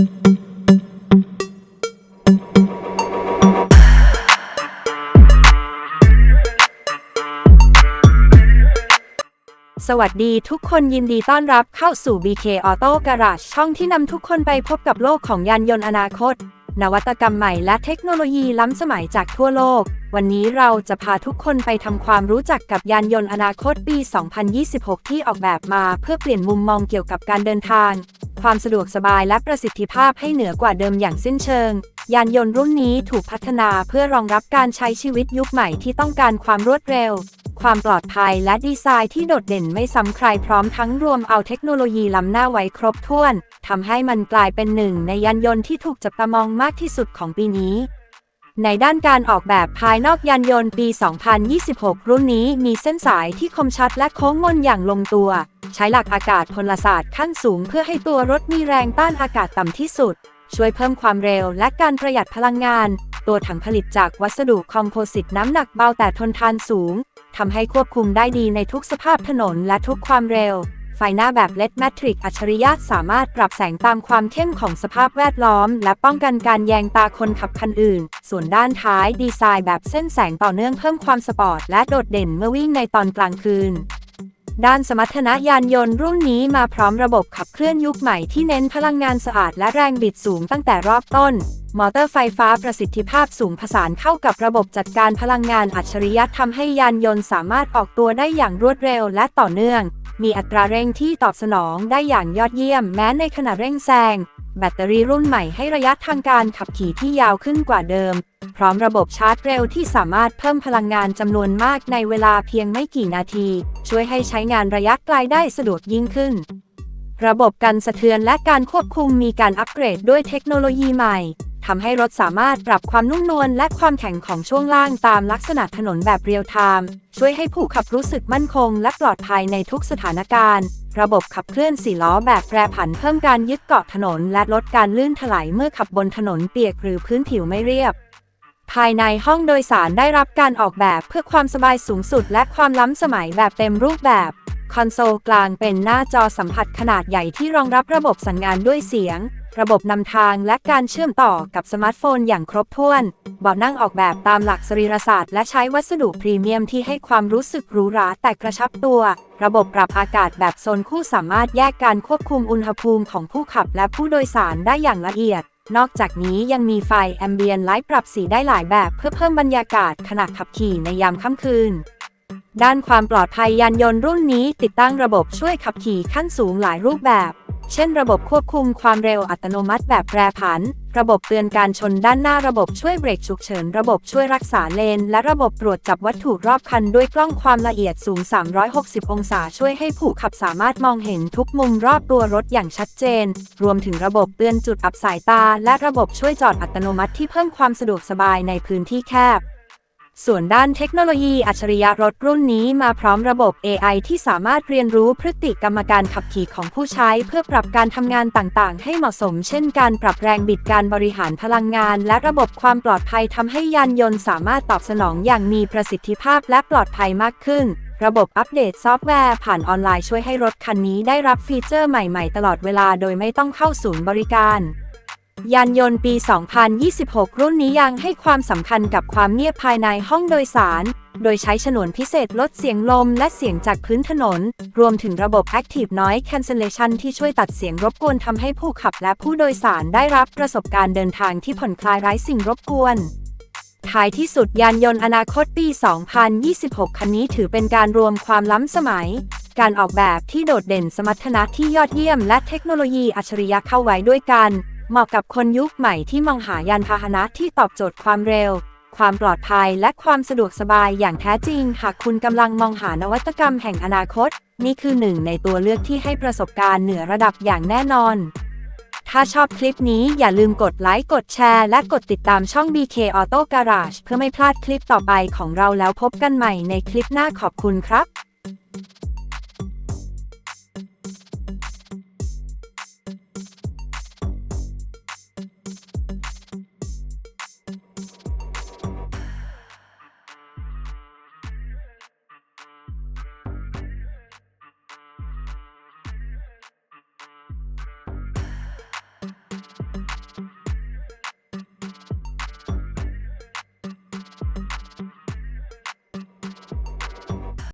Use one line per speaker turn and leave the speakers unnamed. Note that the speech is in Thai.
สวัสดีทุกคนยินดีต้อนรับเข้าสู่ BK Auto Garage ช่องที่นำทุกคนไปพบกับโลกของยานยนต์อนาคต นวัตกรรมใหม่และเทคโนโลยีล้ำสมัยจากทั่วโลก วันนี้เราจะพาทุกคนไปทำความรู้จักกับยานยนต์อนาคตปี 2026 ที่ออกแบบมาเพื่อเปลี่ยนมุมมองเกี่ยวกับการเดินทาง ความสะดวกสบายและประสิทธิภาพให้เหนือกว่าเดิมอย่างสิ้นเชิง ยานยนต์รุ่นนี้ถูกพัฒนาเพื่อรองรับการใช้ชีวิตยุคใหม่ที่ต้องการความรวดเร็ว ความปลอดภัยและดีไซน์ที่โดดเด่นไม่ซ้ำใครพร้อมทั้งรวมเอาเทคโนโลยีล้ำหน้าไว้ครบถ้วนทำให้มันกลายเป็นหนึ่งในยานยนต์ที่ถูกจับตามองมากที่สุดของปีนี้ ในด้านการออกแบบภายนอกยานยนต์ปี 2026 รุ่นนี้มีเส้นสายที่คมชัดและโค้งมนอย่างลงตัว ใช้หลักอากาศพลศาสตร์ขั้นสูงเพื่อให้ตัวรถมีแรงต้านอากาศต่ำที่สุด ช่วยเพิ่มความเร็วและการประหยัดพลังงาน ตัวถังผลิตจากวัสดุคอมโพสิตน้ำหนักเบาแต่ทนทานสูงทำให้ควบคุมได้ดีในทุกสภาพถนนและทุกความเร็ว ไฟหน้าแบบเลดแมทริกอัจฉริยะสามารถปรับแสงตามความเข้มของสภาพแวดล้อม และป้องกันการแยงตาคนขับคันอื่น ส่วนด้านท้ายดีไซน์แบบเส้นแสงต่อเนื่องเพิ่มความสปอร์ตและโดดเด่นเมื่อวิ่งในตอนกลางคืนด้านสมรรถนะยานยนต์รุ่นนี้มาพร้อมระบบขับเคลื่อนยุคใหม่ที่เน้นพลังงานสะอาดและแรงบิดสูงตั้งแต่รอบต้น มอเตอร์ไฟฟ้าประสิทธิภาพสูงผสานเข้ากับระบบจัดการพลังงานอัจฉริยะทำให้ยานยนต์สามารถออกตัวได้อย่างรวดเร็วและต่อเนื่อง มีอัตราเร่งที่ตอบสนองได้อย่างยอดเยี่ยมแม้ในขณะเร่งแซง แบตเตอรี่รุ่นใหม่ให้ระยะทางการขับขี่ที่ยาวขึ้นกว่าเดิม พร้อมระบบชาร์จเร็วที่สามารถเพิ่มพลังงานจำนวนมากในเวลาเพียงไม่กี่นาที ช่วยให้ใช้งานระยะไกลได้สะดวกยิ่งขึ้น ระบบกันสะเทือนและการควบคุมมีการอัปเกรดด้วยเทคโนโลยีใหม่ ทำให้รถสามารถปรับความนุ่มนวลและความแข็งของช่วงล่างตามลักษณะถนนแบบเรียลไทม์ช่วยให้ผู้ขับรู้สึกมั่นคงและปลอดภัยในทุกสถานการณ์ ระบบขับเคลื่อนสี่ล้อแบบแปรผันเพิ่มการยึดเกาะถนน และลดการลื่นถลายเมื่อขับบนถนนเปียกหรือพื้นผิวไม่เรียบ ภายในห้องโดยสารได้รับการออกแบบเพื่อความสบายสูงสุด และความล้ำสมัยแบบเต็มรูปแบบคอนโซลกลางเป็นหน้าจอสัมผัสขนาดใหญ่ที่รองรับระบบสั่งงานด้วยเสียง ระบบนำทางและการเชื่อมต่อกับสมาร์ทโฟนอย่างครบถ้วน เบาะนั่งออกแบบตามหลักสรีรศาสตร์และใช้วัสดุพรีเมียมที่ให้ความรู้สึกหรูหราแต่กระชับตัว ระบบปรับอากาศแบบโซนคู่สามารถแยกการควบคุมอุณหภูมิของผู้ขับและผู้โดยสารได้อย่างละเอียด นอกจากนี้ยังมีไฟแอมเบียนไลท์ปรับสีได้หลายแบบเพื่อเพิ่มบรรยากาศขณะขับขี่ในยามค่ำคืนด้านความปลอดภัยยานยนต์รุ่นนี้ติดตั้งระบบช่วยขับขี่ขั้นสูงหลายรูปแบบ เช่นระบบควบคุมความเร็วอัตโนมัติแบบแปรผัน ระบบเตือนการชนด้านหน้าระบบช่วยเบรกฉุกเฉิน ระบบช่วยรักษาเลน และระบบตรวจจับวัตถุรอบคันด้วยกล้องความละเอียดสูง 360 องศาช่วยให้ผู้ขับสามารถมองเห็นทุกมุมรอบตัวรถอย่างชัดเจน รวมถึงระบบเตือนจุดอับสายตา และระบบช่วยจอดอัตโนมัติที่เพิ่มความสะดวกสบายในพื้นที่แคบ ส่วนด้านเทคโนโลยีอัจฉริยะรถรุ่นนี้มาพร้อมระบบ AI ที่สามารถเรียนรู้พฤติกรรมการขับขี่ของผู้ใช้ เพื่อปรับการทำงานต่างๆ ให้เหมาะสม เช่นการปรับแรงบิดการบริหารพลังงาน และระบบความปลอดภัยทำให้ยานยนต์สามารถตอบสนองอย่างมีประสิทธิภาพและปลอดภัยมากขึ้น ระบบอัปเดตซอฟต์แวร์ผ่านออนไลน์ช่วยให้รถคันนี้ได้รับฟีเจอร์ใหม่ ๆ ตลอดเวลาโดยไม่ต้องเข้าศูนย์บริการ ยานยนต์ปี 2026 รุ่นนี้ยังให้ความสำคัญกับความเงียบภายในห้องโดยสาร โดยใช้ฉนวนพิเศษลดเสียงลมและเสียงจากพื้นถนน รวมถึงระบบ Active Noise Cancellation ที่ช่วยตัดเสียงรบกวนทำให้ผู้ขับและผู้โดยสารได้รับประสบการณ์เดินทางที่ผ่อนคลายไร้สิ่งรบกวนท้ายที่สุดยานยนต์อนาคตปี 2026 คันนี้ถือเป็นการรวมความล้ำสมัย การออกแบบที่โดดเด่นสมรรถนะที่ยอดเยี่ยมและเทคโนโลยีอัจฉริยะเข้าไว้ด้วยกัน เหมาะกับคนยุคใหม่ที่มองหายานพาหนะที่ตอบโจทย์ความเร็ว ความปลอดภัยและความสะดวกสบายอย่างแท้จริง หากคุณกำลังมองหานวัตกรรมแห่งอนาคต นี่คือหนึ่งในตัวเลือกที่ให้ประสบการณ์เหนือระดับอย่างแน่นอน ถ้าชอบคลิปนี้อย่าลืมกดไลค์ กดแชร์ และกดติดตามช่อง BK Auto Garage เพื่อไม่พลาดคลิปต่อไปของเราแล้วพบกันใหม่ในคลิปหน้าขอบคุณครับ